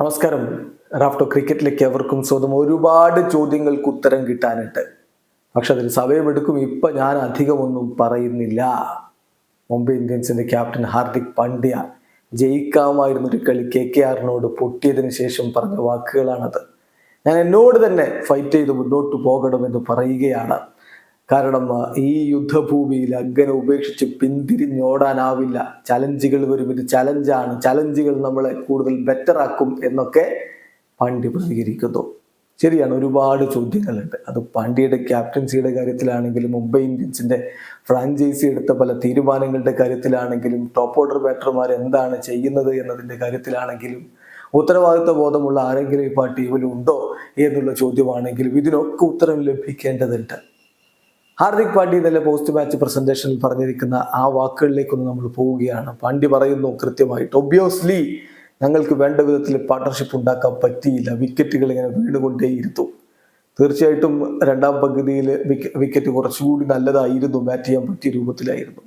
നമസ്കാരം. റാഫ്റ്റോ ക്രിക്കറ്റിലേക്ക് എവർക്കും സ്വന്തം ഒരുപാട് ചോദ്യങ്ങൾക്ക് ഉത്തരം കിട്ടാനുണ്ട്. പക്ഷെ അതിന് സമയമെടുക്കും. ഇപ്പം ഞാൻ അധികമൊന്നും പറയുന്നില്ല. മുംബൈ ഇന്ത്യൻസിന്റെ ക്യാപ്റ്റൻ ഹാർദിക് പാണ്ഡ്യ ജയിക്കാമായിരുന്നൊരു കളി കെ കെ ആറിനോട് പൊട്ടിയതിന് ശേഷം പറഞ്ഞ വാക്കുകളാണത്. ഞാൻ എന്നോട് തന്നെ ഫൈറ്റ് ചെയ്ത് മുന്നോട്ട് പോകണമെന്ന് പറയുകയാണ്. കാരണം ഈ യുദ്ധഭൂമിയിൽ അങ്ങനെ ഉപേക്ഷിച്ച് പിന്തിരിഞ്ഞോടാനാവില്ല. ചലഞ്ചുകൾ വരും. ഇത് ചലഞ്ചാണ്. ചലഞ്ചുകൾ നമ്മളെ കൂടുതൽ ബെറ്റർ ആക്കും എന്നൊക്കെ പാണ്ഡ്യ പ്രതികരിക്കുന്നു. ശരിയാണ് ഒരുപാട് ചോദ്യങ്ങളുണ്ട്. അത് പാണ്ഡ്യയുടെ ക്യാപ്റ്റൻസിയുടെ കാര്യത്തിലാണെങ്കിലും മുംബൈ ഇന്ത്യൻസിന്റെ ഫ്രാഞ്ചൈസി എടുത്ത പല തീരുമാനങ്ങളുടെ കാര്യത്തിലാണെങ്കിലും ടോപ്പ് ഓർഡർ ബാറ്റർമാർ എന്താണ് ചെയ്യുന്നത് എന്നതിന്റെ കാര്യത്തിലാണെങ്കിലും ഉത്തരവാദിത്വ ബോധമുള്ള ആരെങ്കിലും ഇപ്പോൾ ആ ടീമിൽ എന്നുള്ള ചോദ്യമാണെങ്കിലും ഇതിനൊക്കെ ഉത്തരം ലഭിക്കേണ്ടതുണ്ട്. ഹാർദിക് പാണ്ഡ്യ ഇന്നലെ പോസ്റ്റ് മാച്ച് പ്രസന്റേഷനിൽ പറഞ്ഞിരിക്കുന്ന ആ വാക്കുകളിലേക്കൊന്ന് നമ്മൾ പോവുകയാണ്. പാണ്ഡ്യ പറയുന്നു കൃത്യമായിട്ട് ഒബ്വിയസ്ലി ഞങ്ങൾക്ക് വേണ്ട വിധത്തിൽ പാർട്ണർഷിപ്പ് ഉണ്ടാക്കാൻ പറ്റിയില്ല. വിക്കറ്റുകൾ ഇങ്ങനെ വീണുകൊണ്ടേയിരുന്നു. തീർച്ചയായിട്ടും രണ്ടാം പകുതിയിൽ വിക്കറ്റ് കുറച്ചുകൂടി നല്ലതായിരുന്നു. ബാറ്റ് ചെയ്യാൻ പറ്റിയ രൂപത്തിലായിരുന്നു.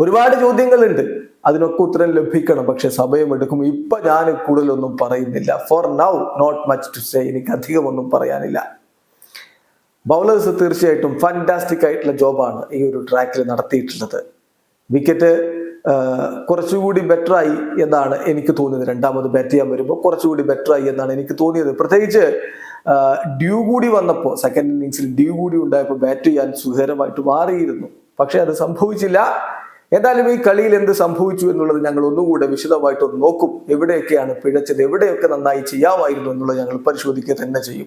ഒരുപാട് ചോദ്യങ്ങളുണ്ട്. അതിനൊക്കെ ഉത്തരം ലഭിക്കണം. പക്ഷെ സമയമെടുക്കും ഇപ്പൊ ഞാൻ കൂടുതലൊന്നും പറയുന്നില്ല. For now not much to say എനിക്ക് അധികമൊന്നും പറയാനില്ല. ബൗളേഴ്സ് തീർച്ചയായിട്ടും ഫാന്റാസ്റ്റിക് ആയിട്ടുള്ള ജോബാണ് ഈ ഒരു ട്രാക്കിൽ നടത്തിയിട്ടുള്ളത്. വിക്കറ്റ് കുറച്ചുകൂടി ബെറ്ററായി എന്നാണ് എനിക്ക് തോന്നിയത്. രണ്ടാമത് ബാറ്റ് ചെയ്യാൻ വരുമ്പോൾ കുറച്ചുകൂടി ബെറ്റർ ആയി എന്നാണ് എനിക്ക് തോന്നിയത്. പ്രത്യേകിച്ച് ഡ്യൂ കൂടി വന്നപ്പോൾ സെക്കൻഡ് ഇന്നിങ്സിൽ ഡ്യൂ കൂടി ഉണ്ടായപ്പോൾ ബാറ്റ് ചെയ്യാൻ സുഖകരമായിട്ട് മാറിയിരുന്നു. പക്ഷെ അത് സംഭവിച്ചില്ല. എന്തായാലും ഈ കളിയിൽ എന്ത് സംഭവിച്ചു എന്നുള്ളത് ഞങ്ങൾ ഒന്നുകൂടെ വിശദമായിട്ടൊന്ന് നോക്കും. എവിടെയൊക്കെയാണ് പിഴച്ചത്? എവിടെയൊക്കെ നന്നായി ചെയ്യാമായിരുന്നു എന്നുള്ളത് ഞങ്ങൾ പരിശോധിക്കുക തന്നെ ചെയ്യും.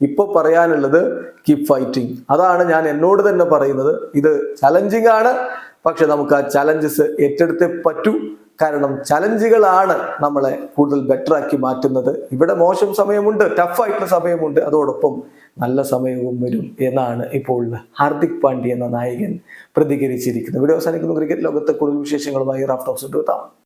ഇപ്പൊ പറയാനുള്ളത് കീപ് ഫൈറ്റിംഗ് അതാണ് ഞാൻ എന്നോട് തന്നെ പറയുന്നത്. ഇത് ചലഞ്ചിങ് ആണ്. പക്ഷെ നമുക്ക് ആ ചലഞ്ചസ് ഏറ്റെടുത്തേ പറ്റൂ. കാരണം ചലഞ്ചുകളാണ് നമ്മളെ കൂടുതൽ ബെറ്റർ ആക്കി മാറ്റുന്നത്. ഇവിടെ മോശം സമയമുണ്ട് ടഫായിട്ടുള്ള സമയമുണ്ട്. അതോടൊപ്പം നല്ല സമയവും വരും എന്നാണ് ഇപ്പോൾ ഹാർദിക് പാണ്ഡ്യ എന്ന നായകൻ പ്രതികരിച്ചിരിക്കുന്നത്. ഇവിടെ അവസാനിക്കുന്നു. ക്രിക്കറ്റ് ലോകത്തെ കൂടുതൽ വിശേഷങ്ങളുമായി റാഫ്റ്റോക്സ് എത്താം.